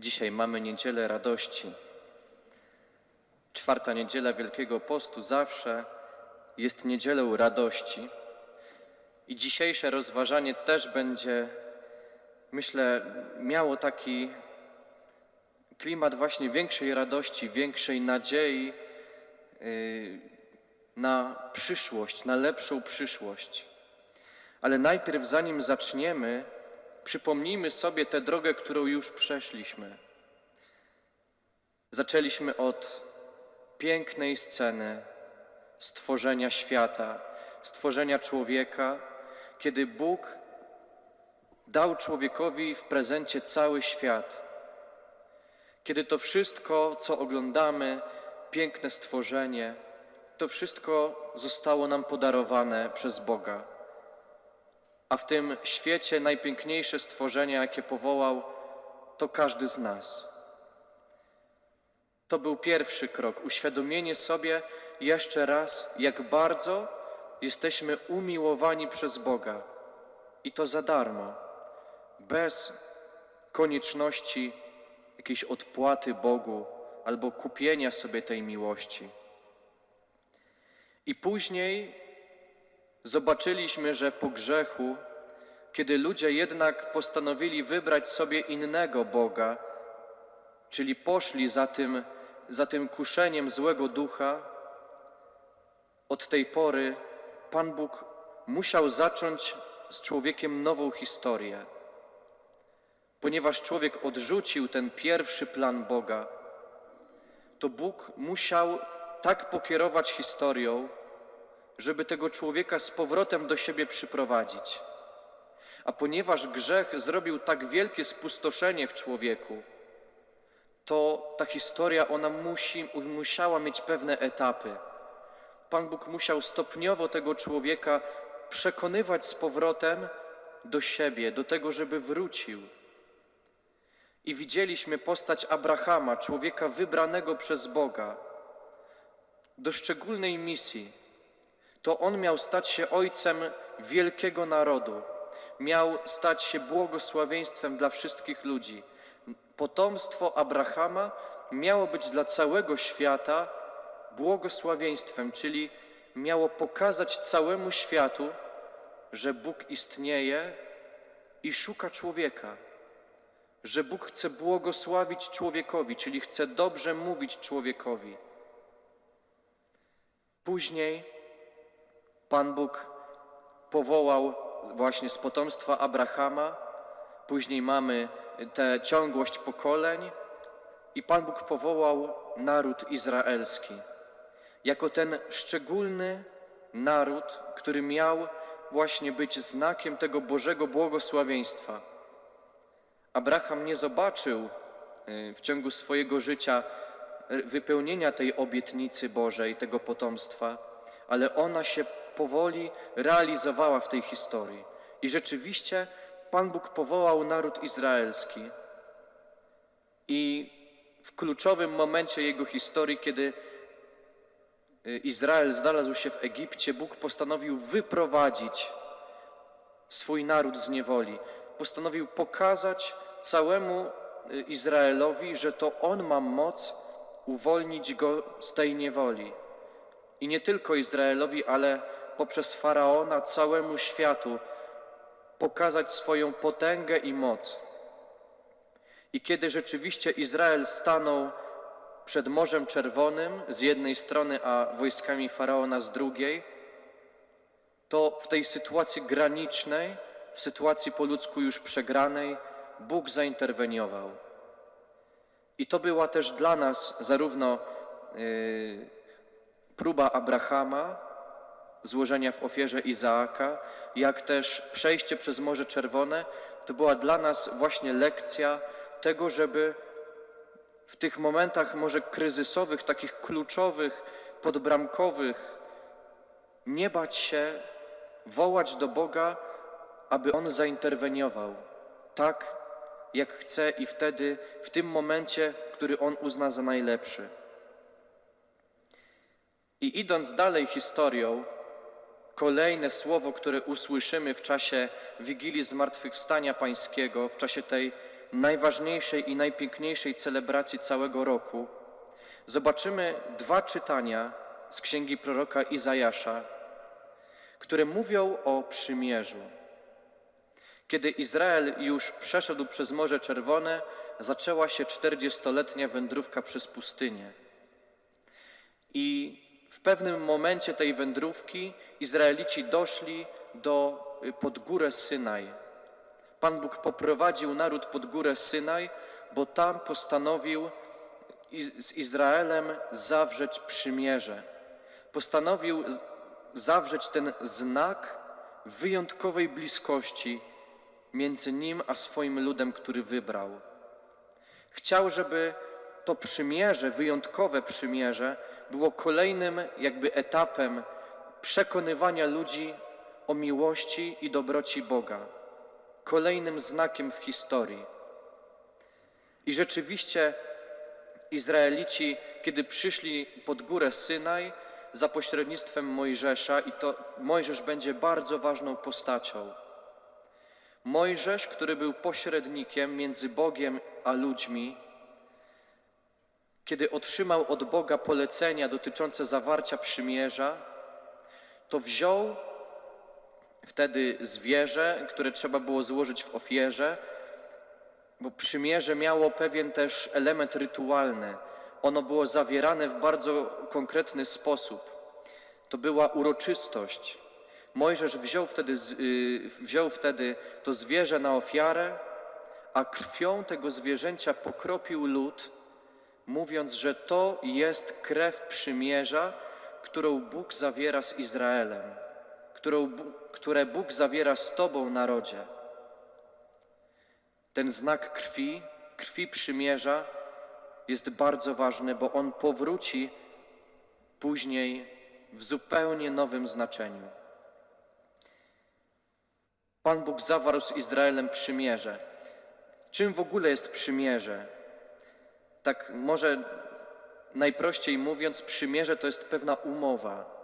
Dzisiaj mamy niedzielę radości. Czwarta niedziela Wielkiego Postu zawsze jest niedzielą radości. I dzisiejsze rozważanie też będzie, myślę, miało taki klimat właśnie większej radości, większej nadziei yy, na przyszłość, na lepszą przyszłość. Ale najpierw, zanim zaczniemy, przypomnijmy sobie tę drogę, którą już przeszliśmy. Zaczęliśmy od pięknej sceny stworzenia świata, stworzenia człowieka, kiedy Bóg dał człowiekowi w prezencie cały świat. Kiedy to wszystko, co oglądamy, piękne stworzenie, to wszystko zostało nam podarowane przez Boga. A w tym świecie najpiękniejsze stworzenie, jakie powołał, to każdy z nas. To był pierwszy krok, uświadomienie sobie jeszcze raz, jak bardzo jesteśmy umiłowani przez Boga. I to za darmo, bez konieczności jakiejś odpłaty Bogu albo kupienia sobie tej miłości. I później zobaczyliśmy, że po grzechu, kiedy ludzie jednak postanowili wybrać sobie innego Boga, czyli poszli za tym, za tym kuszeniem złego ducha, od tej pory Pan Bóg musiał zacząć z człowiekiem nową historię. Ponieważ człowiek odrzucił ten pierwszy plan Boga, to Bóg musiał tak pokierować historią, żeby tego człowieka z powrotem do siebie przyprowadzić. A ponieważ grzech zrobił tak wielkie spustoszenie w człowieku, to ta historia, ona musi, musiała mieć pewne etapy. Pan Bóg musiał stopniowo tego człowieka przekonywać z powrotem do siebie, do tego, żeby wrócił. I widzieliśmy postać Abrahama, człowieka wybranego przez Boga, do szczególnej misji. To on miał stać się ojcem wielkiego narodu, miał stać się błogosławieństwem dla wszystkich ludzi. Potomstwo Abrahama miało być dla całego świata błogosławieństwem, czyli miało pokazać całemu światu, że Bóg istnieje i szuka człowieka, że Bóg chce błogosławić człowiekowi, czyli chce dobrze mówić człowiekowi. Później Pan Bóg powołał właśnie z potomstwa Abrahama, później mamy tę ciągłość pokoleń i Pan Bóg powołał naród izraelski jako ten szczególny naród, który miał właśnie być znakiem tego Bożego błogosławieństwa. Abraham nie zobaczył y, w ciągu swojego życia wypełnienia tej obietnicy Bożej, tego potomstwa, ale ona się powoli realizowała w tej historii. I rzeczywiście Pan Bóg powołał naród izraelski. I w kluczowym momencie jego historii, kiedy y, Izrael znalazł się w Egipcie, Bóg postanowił wyprowadzić swój naród z niewoli. Postanowił pokazać całemu y, Izraelowi, że to On ma moc uwolnić go z tej niewoli. I nie tylko Izraelowi, ale poprzez faraona całemu światu pokazać swoją potęgę i moc. I kiedy rzeczywiście Izrael stanął przed Morzem Czerwonym z jednej strony, a wojskami faraona z drugiej, to w tej sytuacji granicznej, w sytuacji po ludzku już przegranej, Bóg zainterweniował. I to była też dla nas zarówno yy, próba Abrahama, złożenia w ofierze Izaaka, jak też przejście przez Morze Czerwone, to była dla nas właśnie lekcja tego, żeby w tych momentach może kryzysowych, takich kluczowych, podbramkowych, nie bać się wołać do Boga, aby On zainterweniował tak, jak chce i wtedy, w tym momencie, który On uzna za najlepszy. I idąc dalej historią, kolejne słowo, które usłyszymy w czasie Wigilii Zmartwychwstania Pańskiego, w czasie tej najważniejszej i najpiękniejszej celebracji całego roku, zobaczymy dwa czytania z księgi proroka Izajasza, które mówią o przymierzu. Kiedy Izrael już przeszedł przez Morze Czerwone, zaczęła się czterdziestoletnia wędrówka przez pustynię. I w pewnym momencie tej wędrówki Izraelici doszli do y, pod górę Synaj. Pan Bóg poprowadził naród pod górę Synaj, bo tam postanowił z Izraelem zawrzeć przymierze. Postanowił zawrzeć ten znak wyjątkowej bliskości między nim a swoim ludem, który wybrał. Chciał, żeby to przymierze, wyjątkowe przymierze, było kolejnym jakby etapem przekonywania ludzi o miłości i dobroci Boga, kolejnym znakiem w historii. I rzeczywiście Izraelici, kiedy przyszli pod górę Synaj za pośrednictwem Mojżesza, i to Mojżesz będzie bardzo ważną postacią. Mojżesz, który był pośrednikiem między Bogiem a ludźmi, kiedy otrzymał od Boga polecenia dotyczące zawarcia przymierza, to wziął wtedy zwierzę, które trzeba było złożyć w ofierze, bo przymierze miało pewien też element rytualny. Ono było zawierane w bardzo konkretny sposób. To była uroczystość. Mojżesz wziął wtedy, y, wziął wtedy to zwierzę na ofiarę, a krwią tego zwierzęcia pokropił lud, mówiąc, że to jest krew przymierza, którą Bóg zawiera z Izraelem, którą, które Bóg zawiera z Tobą, narodzie. Ten znak krwi, krwi przymierza jest bardzo ważny, bo on powróci później w zupełnie nowym znaczeniu. Pan Bóg zawarł z Izraelem przymierze. Czym w ogóle jest przymierze? Tak może najprościej mówiąc, przymierze to jest pewna umowa.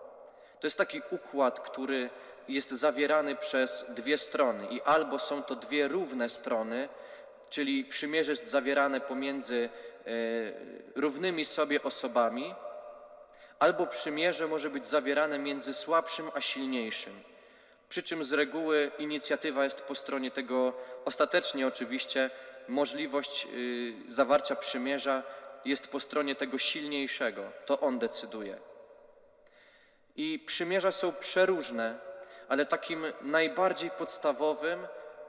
To jest taki układ, który jest zawierany przez dwie strony i albo są to dwie równe strony, czyli przymierze jest zawierane pomiędzy e, równymi sobie osobami, albo przymierze może być zawierane między słabszym a silniejszym. Przy czym z reguły inicjatywa jest po stronie tego, ostatecznie oczywiście możliwość y, zawarcia przymierza jest po stronie tego silniejszego. To on decyduje. I przymierza są przeróżne, ale takim najbardziej podstawowym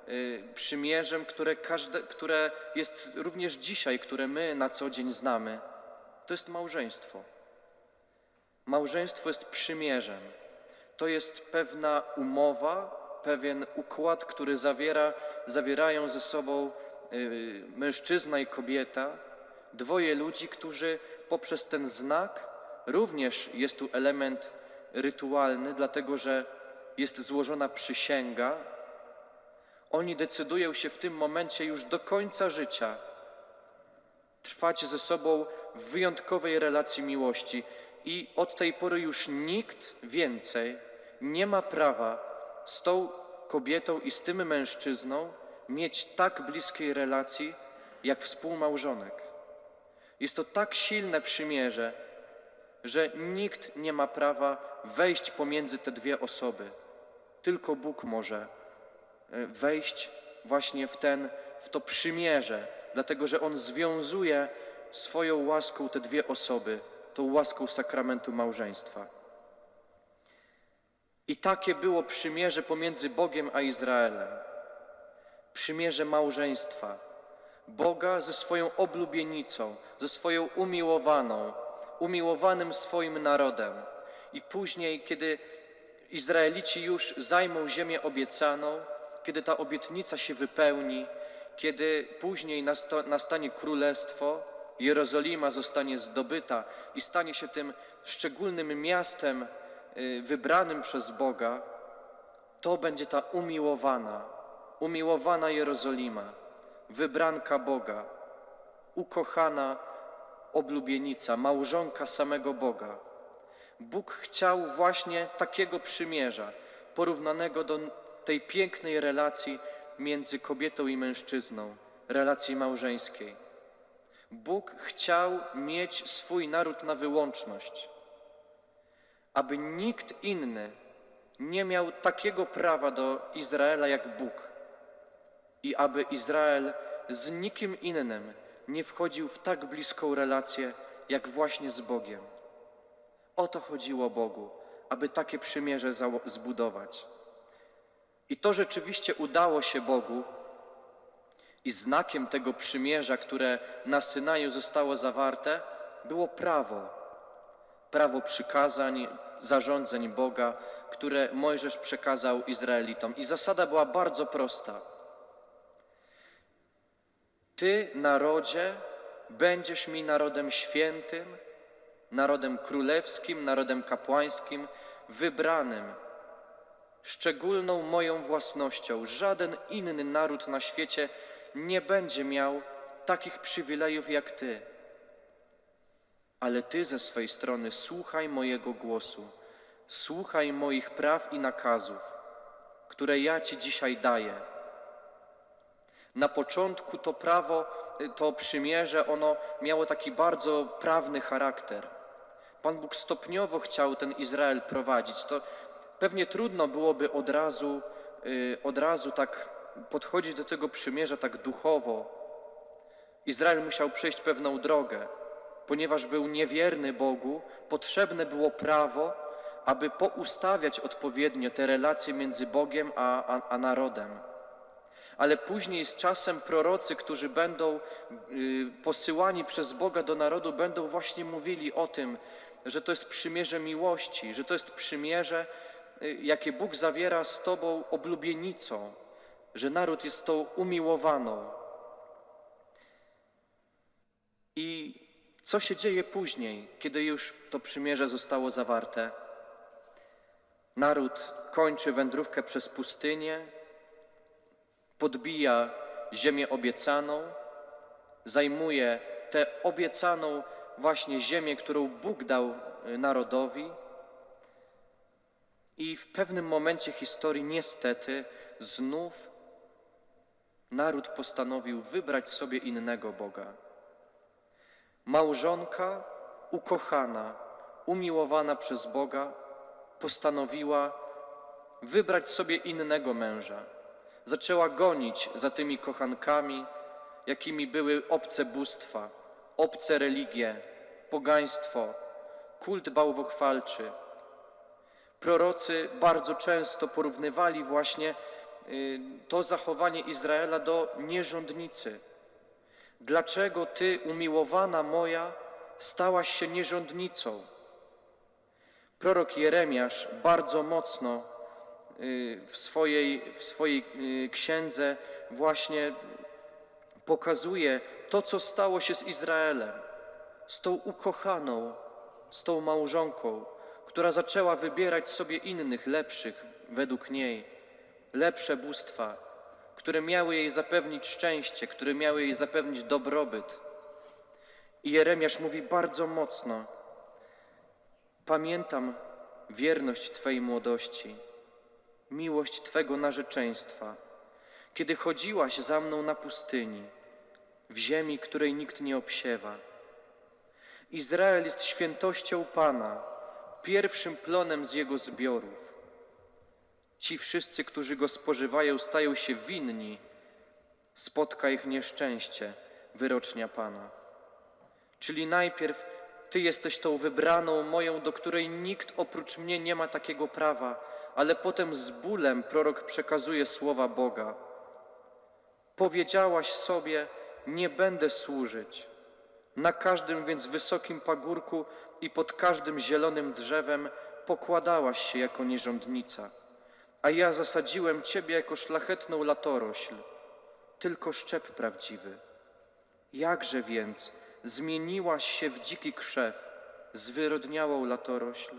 y, przymierzem, które, każde, które jest również dzisiaj, które my na co dzień znamy, to jest małżeństwo. Małżeństwo jest przymierzem. To jest pewna umowa, pewien układ, który zawiera, zawierają ze sobą mężczyzna i kobieta, dwoje ludzi, którzy poprzez ten znak również jest tu element rytualny, dlatego że jest złożona przysięga. Oni decydują się w tym momencie już do końca życia trwać ze sobą w wyjątkowej relacji miłości i od tej pory już nikt więcej nie ma prawa z tą kobietą i z tym mężczyzną mieć tak bliskiej relacji jak współmałżonek. Jest to tak silne przymierze, że nikt nie ma prawa wejść pomiędzy te dwie osoby. Tylko Bóg może e, wejść właśnie w, ten, w to przymierze, dlatego że On związuje swoją łaską te dwie osoby, tą łaską sakramentu małżeństwa. I takie było przymierze pomiędzy Bogiem a Izraelem. Przymierze małżeństwa. Boga ze swoją oblubienicą, ze swoją umiłowaną, umiłowanym swoim narodem. I później, kiedy Izraelici już zajmą ziemię obiecaną, kiedy ta obietnica się wypełni, kiedy później nastanie królestwo, Jerozolima zostanie zdobyta i stanie się tym szczególnym miastem y, wybranym przez Boga, to będzie ta umiłowana, umiłowana Jerozolima, wybranka Boga, ukochana oblubienica, małżonka samego Boga. Bóg chciał właśnie takiego przymierza, porównanego do tej pięknej relacji między kobietą i mężczyzną, relacji małżeńskiej. Bóg chciał mieć swój naród na wyłączność, aby nikt inny nie miał takiego prawa do Izraela jak Bóg i aby Izrael z nikim innym nie wchodził w tak bliską relację jak właśnie z Bogiem. O to chodziło Bogu, aby takie przymierze zbudować. I to rzeczywiście udało się Bogu, i znakiem tego przymierza, które na Synaju zostało zawarte, było prawo. Prawo przykazań, zarządzeń Boga, które Mojżesz przekazał Izraelitom. I zasada była bardzo prosta. Ty, narodzie, będziesz mi narodem świętym, narodem królewskim, narodem kapłańskim, wybranym, szczególną moją własnością. Żaden inny naród na świecie nie będzie miał takich przywilejów jak Ty. Ale Ty ze swej strony słuchaj mojego głosu, słuchaj moich praw i nakazów, które ja Ci dzisiaj daję. Na początku to prawo, to przymierze, ono miało taki bardzo prawny charakter. Pan Bóg stopniowo chciał ten Izrael prowadzić. To pewnie trudno byłoby od razu, y, od razu tak podchodzić do tego przymierza tak duchowo. Izrael musiał przejść pewną drogę, ponieważ był niewierny Bogu, potrzebne było prawo, aby poustawiać odpowiednio te relacje między Bogiem a, a, a narodem. Ale później z czasem prorocy, którzy będą y, posyłani przez Boga do narodu, będą właśnie mówili o tym, że to jest przymierze miłości, że to jest przymierze, y, jakie Bóg zawiera z Tobą oblubienicą, że naród jest tą umiłowaną. I co się dzieje później, kiedy już to przymierze zostało zawarte? Naród kończy wędrówkę przez pustynię, podbija ziemię obiecaną, zajmuje tę obiecaną właśnie ziemię, którą Bóg dał y, narodowi. I w pewnym momencie historii niestety znów naród postanowił wybrać sobie innego Boga. Małżonka ukochana, umiłowana przez Boga, postanowiła wybrać sobie innego męża. Zaczęła gonić za tymi kochankami, jakimi były obce bóstwa, obce religie, pogaństwo, kult bałwochwalczy. Prorocy bardzo często porównywali właśnie y, to zachowanie Izraela do nierządnicy. Dlaczego ty, umiłowana moja, stałaś się nierządnicą? Prorok Jeremiasz bardzo mocno w swojej, w swojej y, księdze właśnie pokazuje to, co stało się z Izraelem, z tą ukochaną, z tą małżonką, która zaczęła wybierać sobie innych, lepszych według niej, lepsze bóstwa, które miały jej zapewnić szczęście, które miały jej zapewnić dobrobyt. I Jeremiasz mówi bardzo mocno: Pamiętam wierność Twojej młodości, miłość Twego narzeczeństwa, kiedy chodziłaś za mną na pustyni, w ziemi, której nikt nie obsiewa. Izrael jest świętością Pana, pierwszym plonem z Jego zbiorów. Ci wszyscy, którzy go spożywają, stają się winni. Spotka ich nieszczęście, wyrocznia Pana. Czyli najpierw Ty jesteś tą wybraną moją, do której nikt oprócz mnie nie ma takiego prawa, ale potem z bólem prorok przekazuje słowa Boga. Powiedziałaś sobie, nie będę służyć. Na każdym więc wysokim pagórku i pod każdym zielonym drzewem pokładałaś się jako nierządnica a ja zasadziłem Ciebie jako szlachetną latorośl, tylko szczep prawdziwy. Jakże więc zmieniłaś się w dziki krzew, zwyrodniałą latorośl?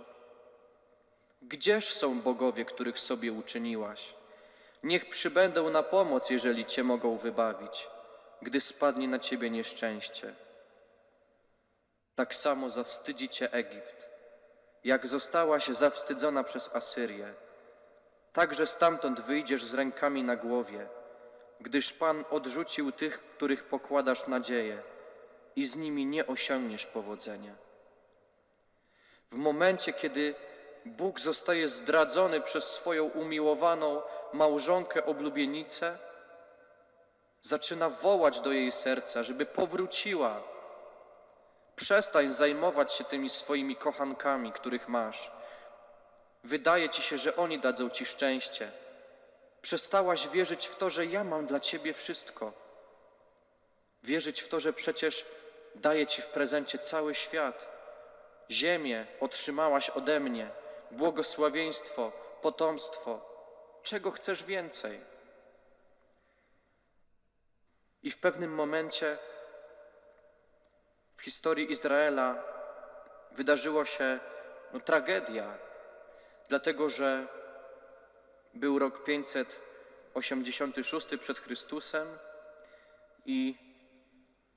Gdzież są bogowie, których sobie uczyniłaś? Niech przybędą na pomoc, jeżeli Cię mogą wybawić, gdy spadnie na Ciebie nieszczęście. Tak samo zawstydzi Cię Egipt, jak zostałaś zawstydzona przez Asyrię. Także stamtąd wyjdziesz z rękami na głowie, gdyż Pan odrzucił tych, których pokładasz nadzieję i z nimi nie osiągniesz powodzenia. W momencie, kiedy Bóg zostaje zdradzony przez swoją umiłowaną małżonkę oblubienicę, zaczyna wołać do jej serca, żeby powróciła. Przestań zajmować się tymi swoimi kochankami, których masz. Wydaje ci się, że oni dadzą ci szczęście. Przestałaś wierzyć w to, że ja mam dla ciebie wszystko. Wierzyć w to, że przecież daję ci w prezencie cały świat. Ziemię otrzymałaś ode mnie, błogosławieństwo, potomstwo. Czego chcesz więcej? I w pewnym momencie w historii Izraela wydarzyło się no, tragedia, dlatego że był rok 586 przed Chrystusem i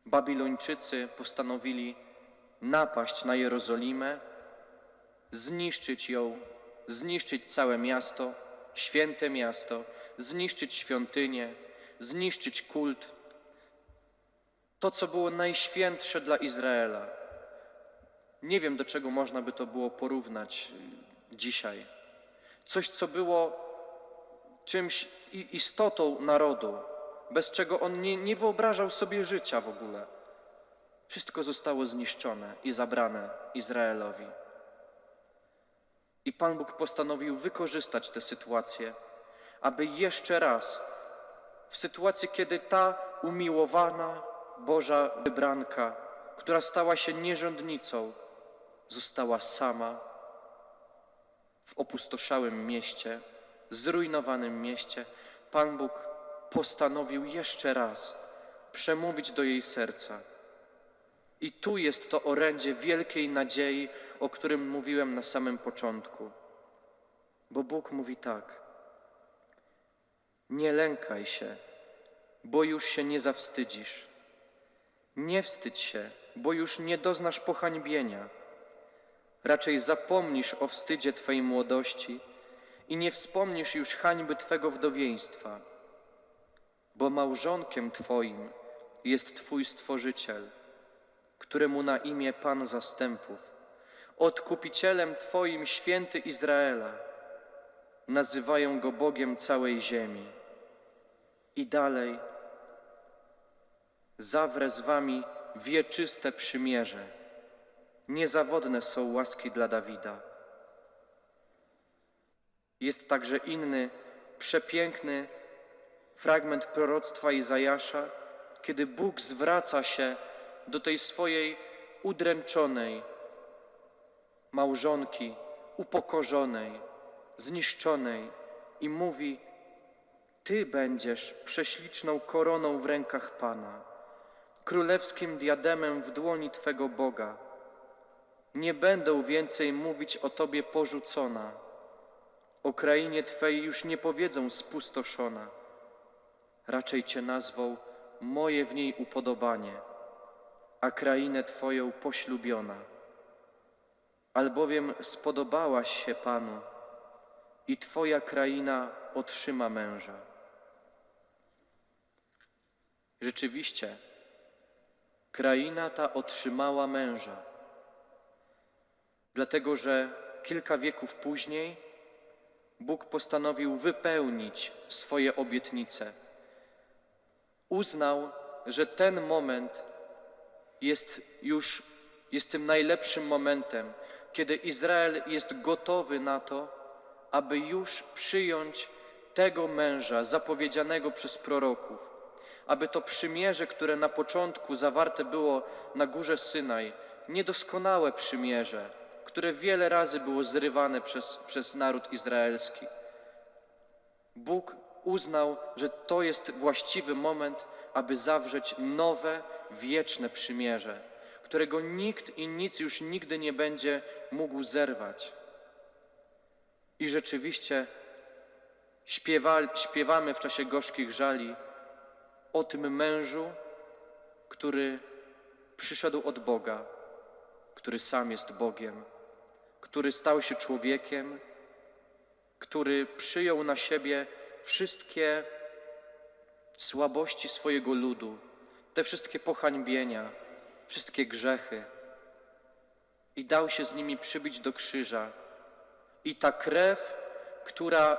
Babilończycy postanowili napaść na Jerozolimę, zniszczyć ją, zniszczyć całe miasto, święte miasto, zniszczyć świątynię, zniszczyć kult, to, co było najświętsze dla Izraela. Nie wiem, do czego można by to było porównać y, dzisiaj. Coś, co było czymś istotą narodu, bez czego on nie, nie wyobrażał sobie życia w ogóle. Wszystko zostało zniszczone i zabrane Izraelowi. I Pan Bóg postanowił wykorzystać tę sytuację, aby jeszcze raz, w sytuacji, kiedy ta umiłowana Boża wybranka, która stała się nierządnicą, została sama w opustoszałym mieście, zrujnowanym mieście, Pan Bóg postanowił jeszcze raz przemówić do jej serca. I tu jest to orędzie wielkiej nadziei, o którym mówiłem na samym początku. Bo Bóg mówi tak: Nie lękaj się, bo już się nie zawstydzisz. Nie wstydź się, bo już nie doznasz pohańbienia. Raczej zapomnisz o wstydzie Twej młodości i nie wspomnisz już hańby Twego wdowieństwa, bo małżonkiem Twoim jest Twój Stworzyciel, któremu na imię Pan Zastępów, Odkupicielem Twoim święty Izraela. Nazywają Go Bogiem całej ziemi. I dalej zawrę z wami wieczyste przymierze. Niezawodne są łaski dla Dawida. Jest także inny, przepiękny fragment proroctwa Izajasza, kiedy Bóg zwraca się do tej swojej udręczonej małżonki, upokorzonej, zniszczonej i mówi: Ty będziesz prześliczną koroną w rękach Pana królewskim diademem w dłoni Twego Boga. Nie będą więcej mówić o Tobie porzucona, o krainie Twej już nie powiedzą spustoszona, raczej Cię nazwą moje w niej upodobanie, a krainę Twoją poślubiona. Albowiem spodobałaś się Panu i Twoja kraina otrzyma męża. Rzeczywiście, kraina ta otrzymała męża, dlatego że kilka wieków później Bóg postanowił wypełnić swoje obietnice. Uznał, że ten moment jest już jest tym najlepszym momentem, kiedy Izrael jest gotowy na to, aby już przyjąć tego męża zapowiedzianego przez proroków aby to przymierze, które na początku zawarte było na górze Synaj, niedoskonałe przymierze, które wiele razy było zrywane przez, przez naród izraelski. Bóg uznał, że to jest właściwy moment, aby zawrzeć nowe, wieczne przymierze, którego nikt i nic już nigdy nie będzie mógł zerwać. I rzeczywiście śpiewa, śpiewamy w czasie gorzkich żali, o tym mężu, który przyszedł od Boga, który sam jest Bogiem, który stał się człowiekiem, który przyjął na siebie wszystkie słabości swojego ludu, te wszystkie pohańbienia, wszystkie grzechy i dał się z nimi przybić do krzyża. I ta krew, która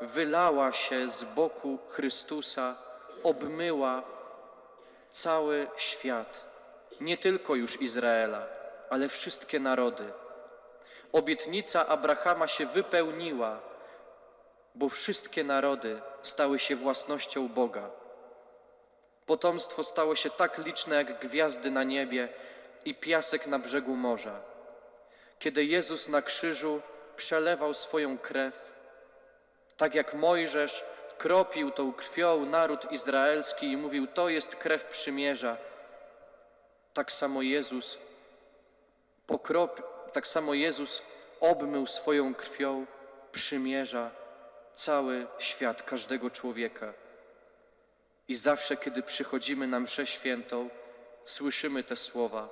wylała się z boku Chrystusa, obmyła cały świat, nie tylko już Izraela, ale wszystkie narody. Obietnica Abrahama się wypełniła, bo wszystkie narody stały się własnością Boga. Potomstwo stało się tak liczne jak gwiazdy na niebie i piasek na brzegu morza. Kiedy Jezus na krzyżu przelewał swoją krew, tak jak Mojżesz kropił tą krwią naród izraelski i mówił: To jest krew przymierza, tak samo Jezus pokrop, tak samo Jezus obmył swoją krwią przymierza cały świat, każdego człowieka. I zawsze, kiedy przychodzimy na mszę świętą, słyszymy te słowa: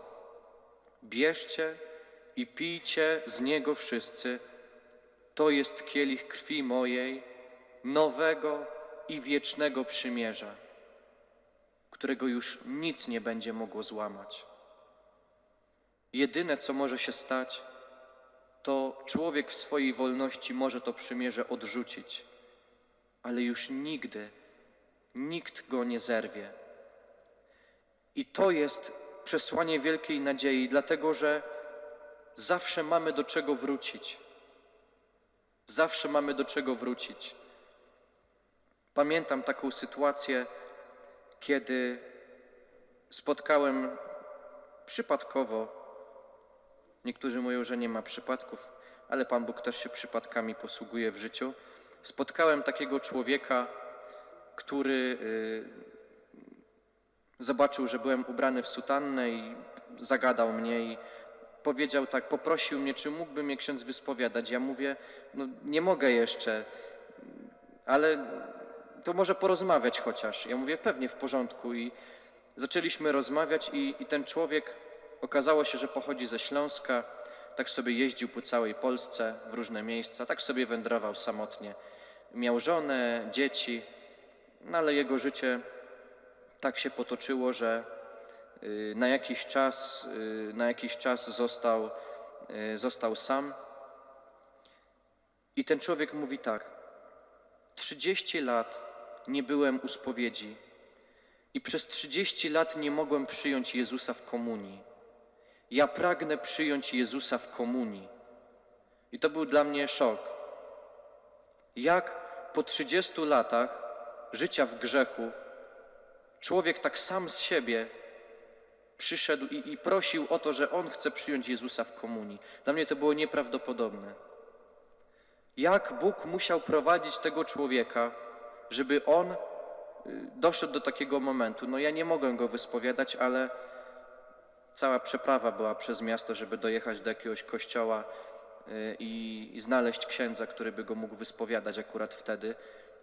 Bierzcie i pijcie z niego wszyscy. To jest kielich krwi mojej, nowego i wiecznego przymierza, którego już nic nie będzie mogło złamać. Jedyne, co może się stać, to człowiek w swojej wolności może to przymierze odrzucić, ale już nigdy nikt go nie zerwie. I to jest przesłanie wielkiej nadziei, dlatego że zawsze mamy do czego wrócić. Zawsze mamy do czego wrócić. Pamiętam taką sytuację, kiedy spotkałem przypadkowo, niektórzy mówią, że nie ma przypadków, ale Pan Bóg też się przypadkami posługuje w życiu. Spotkałem takiego człowieka, który y, zobaczył, że byłem ubrany w sutannę i zagadał mnie i powiedział tak, poprosił mnie, czy mógłby mnie ksiądz wyspowiadać. Ja mówię, no nie mogę jeszcze, ale to może porozmawiać chociaż. Ja mówię, pewnie w porządku i zaczęliśmy rozmawiać i, i ten człowiek okazało się, że pochodzi ze Śląska, tak sobie jeździł po całej Polsce w różne miejsca, tak sobie wędrował samotnie. Miał żonę, dzieci, no ale jego życie tak się potoczyło, że na jakiś czas, y, na jakiś czas został, y, został sam. I ten człowiek mówi tak: 30 lat nie byłem u spowiedzi i przez 30 lat nie mogłem przyjąć Jezusa w komunii. Ja pragnę przyjąć Jezusa w komunii. I to był dla mnie szok. Jak po 30 latach życia w grzechu człowiek tak sam z siebie przyszedł i, i, prosił o to, że on chce przyjąć Jezusa w komunii. Dla mnie to było nieprawdopodobne. Jak Bóg musiał prowadzić tego człowieka, żeby on y, doszedł do takiego momentu? No ja nie mogłem go wyspowiadać, ale cała przeprawa była przez miasto, żeby dojechać do jakiegoś kościoła y, i, i znaleźć księdza, który by go mógł wyspowiadać akurat wtedy.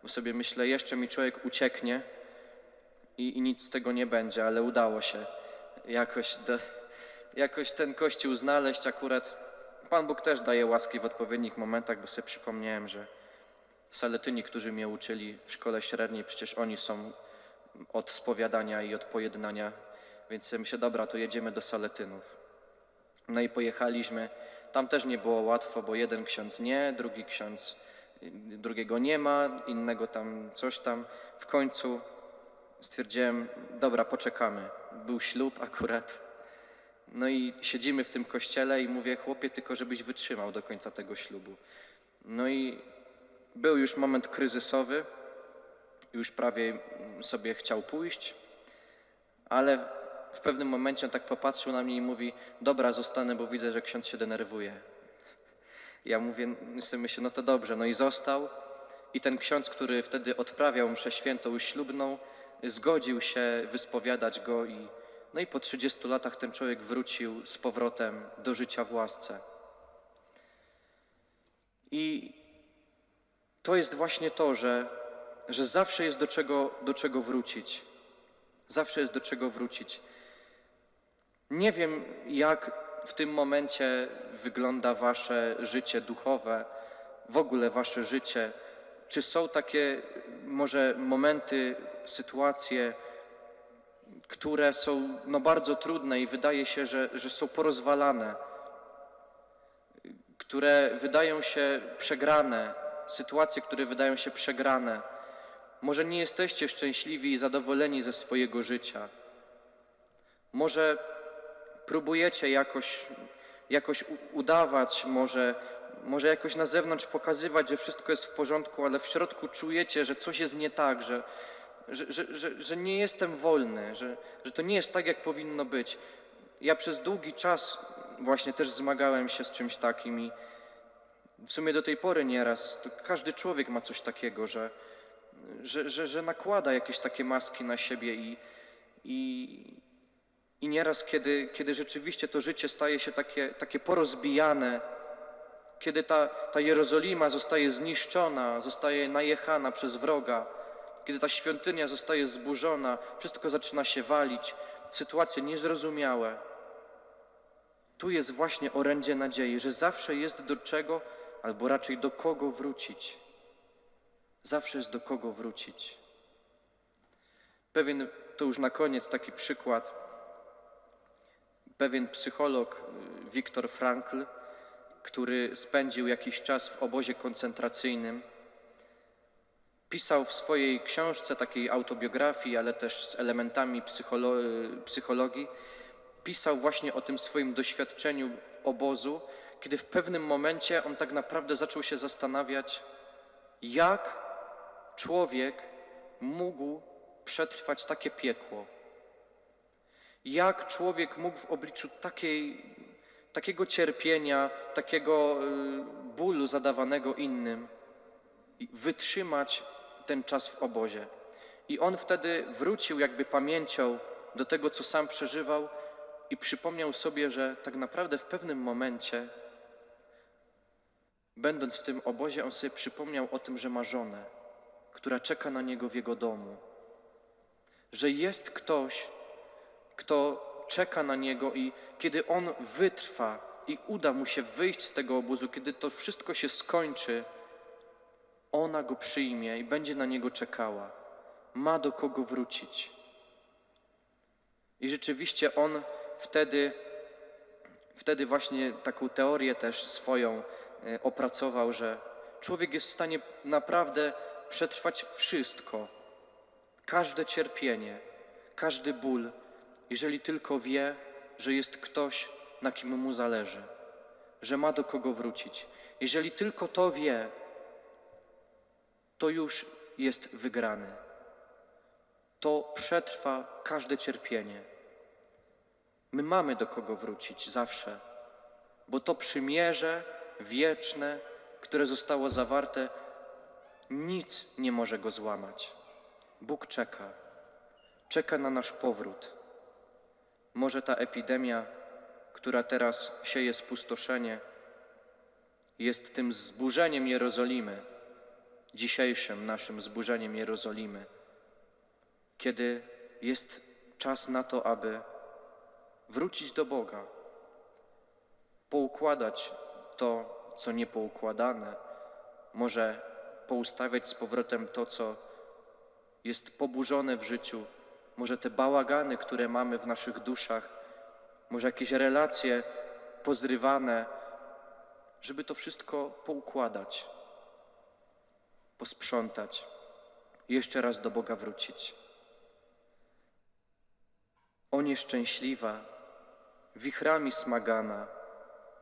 Bo sobie myślę, jeszcze mi człowiek ucieknie i, i nic z tego nie będzie, ale udało się jakoś, do, jakoś ten kościół znaleźć. Akurat Pan Bóg też daje łaski w odpowiednich momentach, bo sobie przypomniałem, że Saletyni, którzy mnie uczyli w szkole średniej, przecież oni są od spowiadania i od pojednania, więc sobie myślę, dobra, to jedziemy do Saletynów. No i pojechaliśmy. Tam też nie było łatwo, bo jeden ksiądz nie, drugi ksiądz drugiego nie ma, innego tam coś tam. W końcu stwierdziłem, dobra, poczekamy. Był ślub akurat. No i siedzimy w tym kościele i mówię, chłopie, tylko żebyś wytrzymał do końca tego ślubu. No i był już moment kryzysowy, już prawie sobie chciał pójść, ale w pewnym momencie on tak popatrzył na mnie i mówi, dobra, zostanę, bo widzę, że ksiądz się denerwuje. Ja mówię, myślę, no to dobrze, no i został. I ten ksiądz, który wtedy odprawiał mszę świętą ślubną, zgodził się wyspowiadać go i no i po 30 latach ten człowiek wrócił z powrotem do życia w łasce. I to jest właśnie to, że, że zawsze jest do czego, do czego wrócić. Zawsze jest do czego wrócić. Nie wiem, jak w tym momencie wygląda Wasze życie duchowe, w ogóle Wasze życie. Czy są takie może momenty sytuacje, które są no, bardzo trudne i wydaje się, że, że są porozwalane, które wydają się przegrane, sytuacje, które wydają się przegrane. Może nie jesteście szczęśliwi i zadowoleni ze swojego życia. Może próbujecie jakoś, jakoś udawać, może, może jakoś na zewnątrz pokazywać, że wszystko jest w porządku, ale w środku czujecie, że coś jest nie tak, że, że, że, że, że nie jestem wolny, że, że to nie jest tak, jak powinno być. Ja przez długi czas właśnie też zmagałem się z czymś takim i w sumie do tej pory nieraz, to każdy człowiek ma coś takiego, że, że, że, że nakłada jakieś takie maski na siebie i, i, i nieraz, kiedy, kiedy rzeczywiście to życie staje się takie, takie porozbijane, kiedy ta, ta Jerozolima zostaje zniszczona, zostaje najechana przez wroga, kiedy ta świątynia zostaje zburzona, wszystko zaczyna się walić, sytuacje niezrozumiałe. Tu jest właśnie orędzie nadziei, że zawsze jest do czego, albo raczej do kogo wrócić. Zawsze jest do kogo wrócić. Pewien, to już na koniec taki przykład. Pewien psycholog, y, Viktor Frankl, który spędził jakiś czas w obozie koncentracyjnym, pisał w swojej książce, takiej autobiografii, ale też z elementami psycholo- psychologii, pisał właśnie o tym swoim doświadczeniu obozu, kiedy w pewnym momencie on tak naprawdę zaczął się zastanawiać, jak człowiek mógł przetrwać takie piekło. Jak człowiek mógł w obliczu takiej, takiego cierpienia, takiego y, bólu zadawanego innym, wytrzymać ten czas w obozie. I on wtedy wrócił jakby pamięcią do tego, co sam przeżywał i przypomniał sobie, że tak naprawdę w pewnym momencie, będąc w tym obozie, on sobie przypomniał o tym, że ma żonę, która czeka na niego w jego domu, że jest ktoś, kto czeka na niego i kiedy on wytrwa i uda mu się wyjść z tego obozu, kiedy to wszystko się skończy, ona go przyjmie i będzie na niego czekała. Ma do kogo wrócić. I rzeczywiście on wtedy, wtedy właśnie taką teorię też swoją e, opracował, że człowiek jest w stanie naprawdę przetrwać wszystko, każde cierpienie, każdy ból, jeżeli tylko wie, że jest ktoś, na kim mu zależy, że ma do kogo wrócić. Jeżeli tylko to wie, to już jest wygrany. To przetrwa każde cierpienie. My mamy do kogo wrócić zawsze, bo to przymierze wieczne, które zostało zawarte, nic nie może go złamać. Bóg czeka, czeka na nasz powrót. Może ta epidemia, która teraz sieje spustoszenie, jest tym zburzeniem Jerozolimy, dzisiejszym naszym zburzeniem Jerozolimy, kiedy jest czas na to, aby wrócić do Boga, poukładać to, co niepoukładane, może poustawiać z powrotem to, co jest poburzone w życiu, może te bałagany, które mamy w naszych duszach, może jakieś relacje pozrywane, żeby to wszystko poukładać posprzątać, jeszcze raz do Boga wrócić. O nieszczęśliwa, wichrami smagana,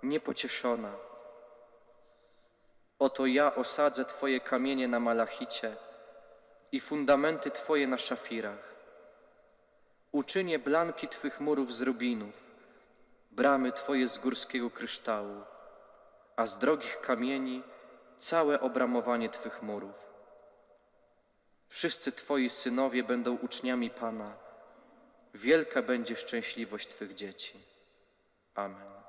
niepocieszona. Oto ja osadzę Twoje kamienie na malachicie i fundamenty Twoje na szafirach. Uczynię blanki Twych murów z rubinów, bramy Twoje z górskiego kryształu, a z drogich kamieni całe obramowanie Twych murów. Wszyscy Twoi synowie będą uczniami Pana. Wielka będzie szczęśliwość Twych dzieci. Amen.